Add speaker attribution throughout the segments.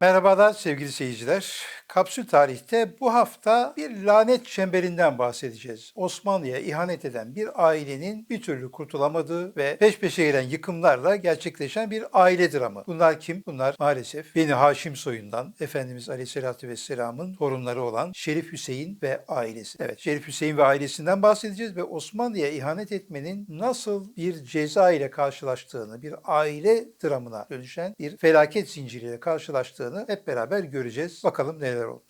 Speaker 1: Merhabalar sevgili seyirciler. Kapsül Tarih'te bu hafta bir lanet çemberinden bahsedeceğiz. Osmanlı'ya ihanet eden bir ailenin bir türlü kurtulamadığı ve peş peşe gelen yıkımlarla gerçekleşen bir aile dramı. Bunlar kim? Bunlar maalesef Beni Haşim soyundan Efendimiz Aleyhisselatü Vesselam'ın torunları olan Şerif Hüseyin ve ailesi. Evet Şerif Hüseyin ve ailesinden bahsedeceğiz ve Osmanlı'ya ihanet etmenin nasıl bir ceza ile karşılaştığını, bir aile dramına dönüşen bir felaket zinciriyle karşılaştığını hep beraber göreceğiz. Bakalım neler Pedro.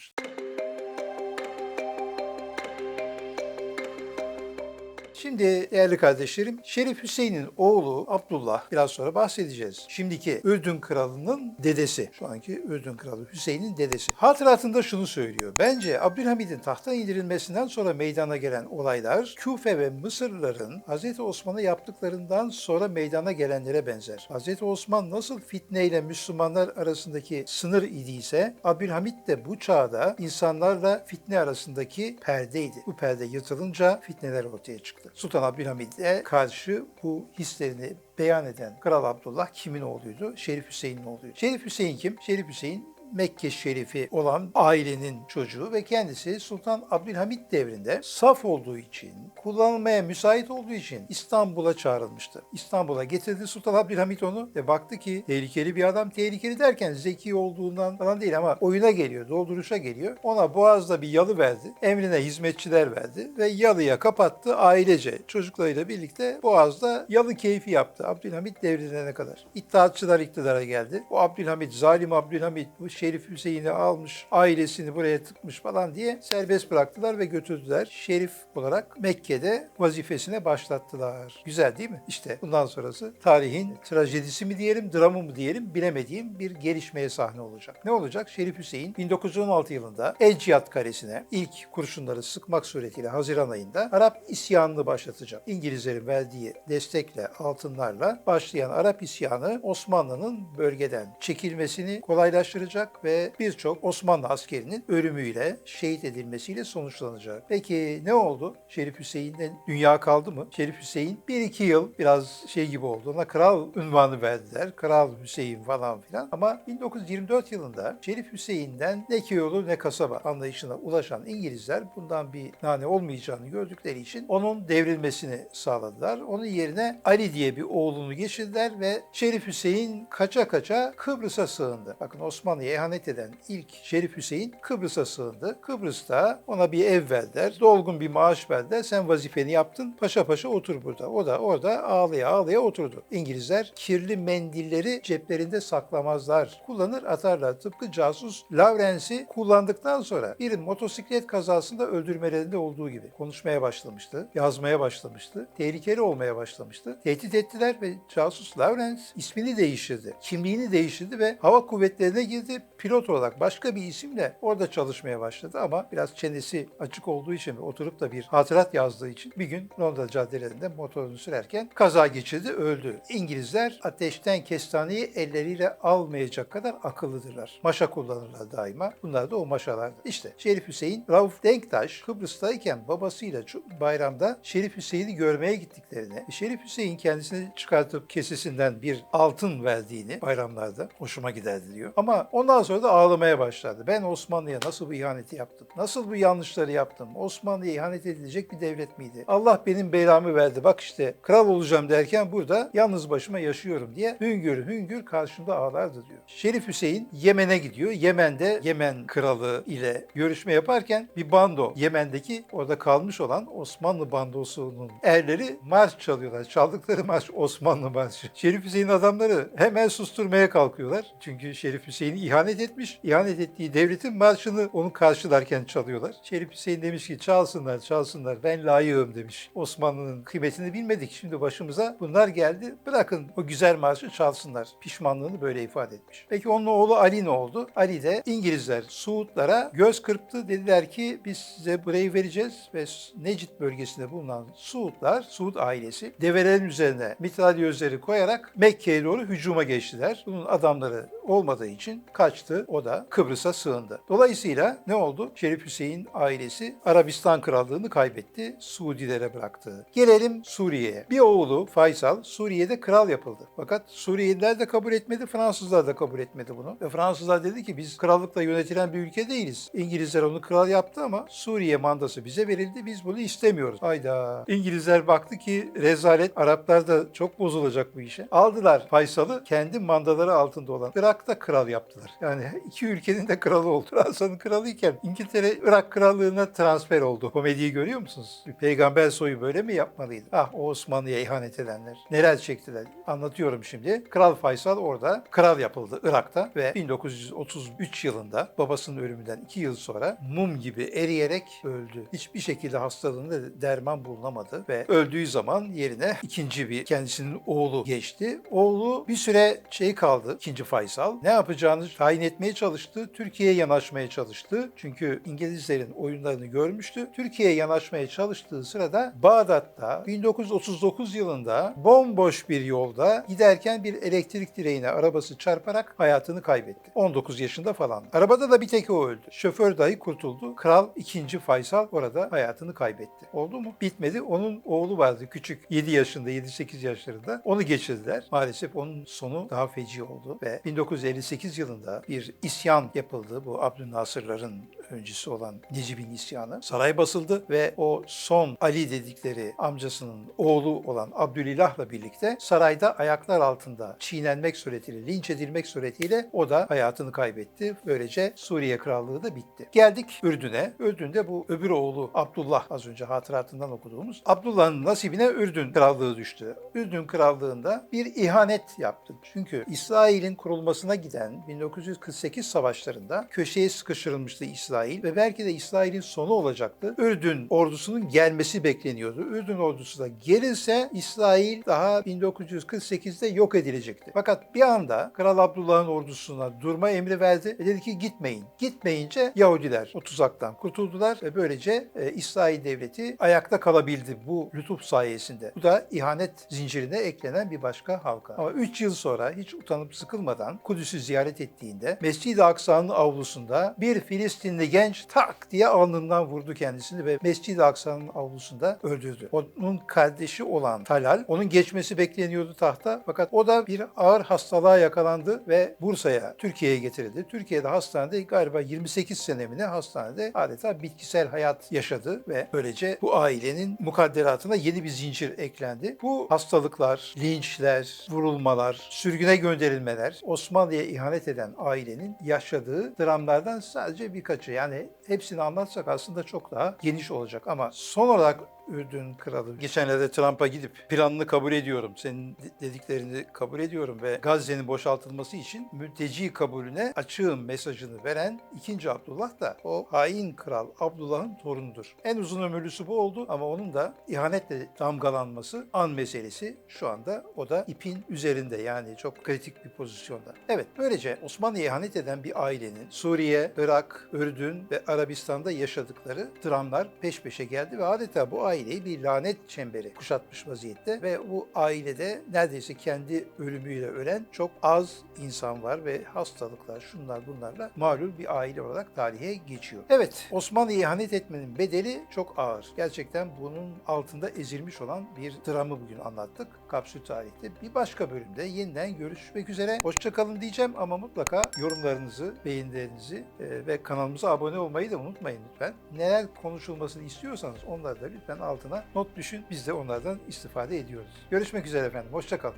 Speaker 1: Şimdi değerli kardeşlerim, Şerif Hüseyin'in oğlu Abdullah, biraz sonra bahsedeceğiz. Şimdiki Ürdün Kralı'nın dedesi, şu anki Ürdün Kralı Hüseyin'in dedesi. Hatıratında şunu söylüyor. Bence Abdülhamid'in tahttan indirilmesinden sonra meydana gelen olaylar, Küfe ve Mısırlıların Hz. Osman'a yaptıklarından sonra meydana gelenlere benzer. Hz. Osman nasıl fitneyle Müslümanlar arasındaki sınır idiyse, Abdülhamid de bu çağda insanlarla fitne arasındaki perdeydi. Bu perde yırtılınca fitneler ortaya çıktı. Sultan Abdülhamid'e karşı bu hislerini beyan eden Kral Abdullah kimin oğluydu? Şerif Hüseyin'in oğluydu. Şerif Hüseyin kim? Şerif Hüseyin Mekke Şerifi olan ailenin çocuğu ve kendisi Sultan Abdülhamid devrinde saf olduğu için, kullanılmaya müsait olduğu için İstanbul'a çağrılmıştı. İstanbul'a getirdi Sultan Abdülhamid onu ve baktı ki tehlikeli bir adam. Tehlikeli derken zeki olduğundan falan değil ama oyuna geliyor, dolduruşa geliyor. Ona Boğaz'da bir yalı verdi. Emrine hizmetçiler verdi ve yalıya kapattı ailece. Çocuklarıyla birlikte Boğaz'da yalı keyfi yaptı. Abdülhamid devrilene kadar. İttihatçılar iktidara geldi. Bu Abdülhamid, zalim Abdülhamid bu Şerif Hüseyin'i almış, ailesini buraya tıkmış falan diye serbest bıraktılar ve götürdüler. Şerif olarak Mekke'de vazifesine başlattılar. Güzel değil mi? İşte bundan sonrası tarihin trajedisi mi diyelim, dramı mı diyelim bilemediğim bir gelişmeye sahne olacak. Ne olacak? Şerif Hüseyin 1916 yılında El Cihat Kalesi'ne ilk kurşunları sıkmak suretiyle Haziran ayında Arap isyanını başlatacak. İngilizlerin verdiği destekle, altınlarla başlayan Arap isyanı Osmanlı'nın bölgeden çekilmesini kolaylaştıracak ve birçok Osmanlı askerinin ölümüyle, şehit edilmesiyle sonuçlanacak. Peki ne oldu? Şerif Hüseyin'den dünya kaldı mı? Şerif Hüseyin bir iki yıl biraz şey gibi oldu. Ona kral unvanı verdiler. Kral Hüseyin falan filan. Ama 1924 yılında Şerif Hüseyin'den ne köy ne kasaba anlayışına ulaşan İngilizler bundan bir nane olmayacağını gördükleri için onun devrilmesini sağladılar. Onun yerine Ali diye bir oğlunu geçirdiler ve Şerif Hüseyin kaça kaça Kıbrıs'a sığındı. Bakın Osmanlı'ya ihanet eden ilk Şerif Hüseyin Kıbrıs'a sığındı. Kıbrıs'ta ona bir ev verdiler, dolgun bir maaş verdiler. Sen vazifeni yaptın, paşa paşa otur burada. O da orada ağlaya ağlaya oturdu. İngilizler kirli mendilleri ceplerinde saklamazlar. Kullanır atarlar. Tıpkı casus Lawrence'i kullandıktan sonra bir motosiklet kazasında öldürmelerinde olduğu gibi konuşmaya başlamıştı, yazmaya başlamıştı, tehlikeli olmaya başlamıştı. Tehdit ettiler ve casus Lawrence ismini değiştirdi, kimliğini değiştirdi ve hava kuvvetlerine girdi. Pilot olarak başka bir isimle orada çalışmaya başladı ama biraz çenesi açık olduğu için ve oturup da bir hatırat yazdığı için bir gün Londra caddelerinde motorunu sürerken kaza geçirdi, öldü. İngilizler ateşten kestaneyi elleriyle almayacak kadar akıllıdırlar. Maşa kullanırlar daima. Bunlar da o maşalardı. İşte Şerif Hüseyin, Rauf Denktaş Kıbrıs'tayken babasıyla bayramda Şerif Hüseyin'i görmeye gittiklerini, Şerif Hüseyin kendisini çıkartıp kesesinden bir altın verdiğini bayramlarda hoşuma giderdi diyor. Ama ondan sonra da ağlamaya başladı. Ben Osmanlı'ya nasıl bu ihaneti yaptım? Nasıl bu yanlışları yaptım? Osmanlı'ya ihanet edilecek bir devlet miydi? Allah benim belamı verdi. Bak işte kral olacağım derken burada yalnız başıma yaşıyorum diye hüngür hüngür karşımda ağlardı diyor. Şerif Hüseyin Yemen'e gidiyor. Yemen'de Yemen kralı ile görüşme yaparken bir bando Yemen'deki orada kalmış olan Osmanlı bandosunun erleri marş çalıyorlar. Çaldıkları marş Osmanlı marşı. Şerif Hüseyin adamları hemen susturmaya kalkıyorlar. Çünkü Şerif Hüseyin'i ihanet etmiş. İhanet ettiği devletin marşını onu karşılarken çalıyorlar. Şerif Hüseyin demiş ki çalsınlar çalsınlar ben layığım demiş. Osmanlı'nın kıymetini bilmedik. Şimdi başımıza bunlar geldi. Bırakın o güzel marşı çalsınlar. Pişmanlığını böyle ifade etmiş. Peki onun oğlu Ali ne oldu? Ali de İngilizler Suudlara göz kırptı. Dediler ki biz size burayı vereceğiz ve Necit bölgesinde bulunan Suudlar, Suud ailesi develerin üzerine mitralyözleri koyarak Mekke'ye doğru hücuma geçtiler. Bunun adamları olmadığı için kaç kaçtı. O da Kıbrıs'a sığındı. Dolayısıyla ne oldu? Şerif Hüseyin ailesi Arabistan Krallığını kaybetti. Suudilere bıraktı. Gelelim Suriye'ye. Bir oğlu Faysal Suriye'de kral yapıldı. Fakat Suriyeliler de kabul etmedi, Fransızlar da kabul etmedi bunu. Ve Fransızlar dedi ki biz krallıkla yönetilen bir ülke değiliz. İngilizler onu kral yaptı ama Suriye mandası bize verildi. Biz bunu istemiyoruz. Hayda. İngilizler baktı ki rezalet. Araplar da çok bozulacak bu işe. Aldılar Faysal'ı kendi mandaları altında olan Irak'ta kral yaptılar. Yani iki ülkenin de kralı oldu. Fransa'nın kralıyken İngiltere Irak krallığına transfer oldu. Komediyi görüyor musunuz? Bir peygamber soyu böyle mi yapmalıydı? Ah o Osmanlı'ya ihanet edenler. Neler çektiler. Anlatıyorum şimdi. Kral Faysal orada kral yapıldı Irak'ta ve 1933 yılında babasının ölümünden iki yıl sonra mum gibi eriyerek öldü. Hiçbir şekilde hastalığında derman bulunamadı ve öldüğü zaman yerine ikinci bir kendisinin oğlu geçti. Oğlu bir süre şey kaldı ikinci Faysal. Ne yapacağını tayin etmeye çalıştı. Türkiye'ye yanaşmaya çalıştı. Çünkü İngilizlerin oyunlarını görmüştü. Türkiye'ye yanaşmaya çalıştığı sırada Bağdat'ta 1939 yılında bomboş bir yolda giderken bir elektrik direğine arabası çarparak hayatını kaybetti. 19 yaşında falan. Arabada da bir tek o öldü. Şoför dahi kurtuldu. Kral 2. Faysal orada hayatını kaybetti. Oldu mu? Bitmedi. Onun oğlu vardı küçük 7 yaşında 7-8 yaşlarında. Onu geçirdiler. Maalesef onun sonu daha feci oldu ve 1958 yılında bir isyan yapıldı. Bu Abdülnasırların öncüsü olan Necip'in isyanı. Saray basıldı ve o son Ali dedikleri amcasının oğlu olan Abdülilah'la birlikte sarayda ayaklar altında çiğnenmek suretiyle, linç edilmek suretiyle o da hayatını kaybetti. Böylece Suriye Krallığı da bitti. Geldik Ürdün'e. Ürdün'de bu öbür oğlu Abdullah az önce hatıratından okuduğumuz Abdullah'ın nasibine Ürdün Krallığı düştü. Ürdün Krallığı'nda bir ihanet yaptı. Çünkü İsrail'in kurulmasına giden 1948 savaşlarında köşeye sıkıştırılmıştı İsrail ve belki de İsrail'in sonu olacaktı. Ürdün ordusunun gelmesi bekleniyordu. Ürdün ordusu da gelirse İsrail daha 1948'de yok edilecekti. Fakat bir anda Kral Abdullah'ın ordusuna durma emri verdi ve dedi ki gitmeyin. Gitmeyince Yahudiler o tuzaktan kurtuldular ve böylece e, İsrail devleti ayakta kalabildi bu lütuf sayesinde. Bu da ihanet zincirine eklenen bir başka halka. Ama 3 yıl sonra hiç utanıp sıkılmadan Kudüs'ü ziyaret ettiğinde Mescid-i Aksa'nın avlusunda bir Filistinli genç tak diye alnından vurdu kendisini ve Mescid-i Aksa'nın avlusunda öldürdü. Onun kardeşi olan Talal, onun geçmesi bekleniyordu tahta fakat o da bir ağır hastalığa yakalandı ve Bursa'ya, Türkiye'ye getirildi. Türkiye'de hastanede galiba 28 senemine hastanede adeta bitkisel hayat yaşadı ve böylece bu ailenin mukadderatına yeni bir zincir eklendi. Bu hastalıklar, linçler, vurulmalar, sürgüne gönderilmeler Osmanlı'ya ihanet eden ailenin yaşadığı dramlardan sadece birkaçı. Yani hepsini anlatsak aslında çok daha geniş olacak ama son olarak Ürdün kralı geçenlerde Trump'a gidip planını kabul ediyorum, senin dediklerini kabul ediyorum ve Gazze'nin boşaltılması için mülteci kabulüne açığım mesajını veren 2. Abdullah da o hain kral Abdullah'ın torunudur. En uzun ömürlüsü bu oldu ama onun da ihanetle damgalanması an meselesi şu anda o da ipin üzerinde yani çok kritik bir pozisyonda. Evet böylece Osmanlı'ya ihanet eden bir ailenin Suriye, Irak, Ürdün ve Arabistan'da yaşadıkları dramlar peş peşe geldi ve adeta bu aileyi bir lanet çemberi kuşatmış vaziyette ve bu ailede neredeyse kendi ölümüyle ölen çok az insan var ve hastalıklar şunlar bunlarla malul bir aile olarak tarihe geçiyor. Evet Osmanlı'ya ihanet etmenin bedeli çok ağır. Gerçekten bunun altında ezilmiş olan bir dramı bugün anlattık Kapsül Tarih'te. Bir başka bölümde yeniden görüşmek üzere. Hoşçakalın diyeceğim ama mutlaka yorumlarınızı, beğenilerinizi e, ve kanalımıza abone olmayı da unutmayın lütfen. Neler konuşulmasını istiyorsanız onları da lütfen altına not düşün. Biz de onlardan istifade ediyoruz. Görüşmek üzere efendim. Hoşçakalın.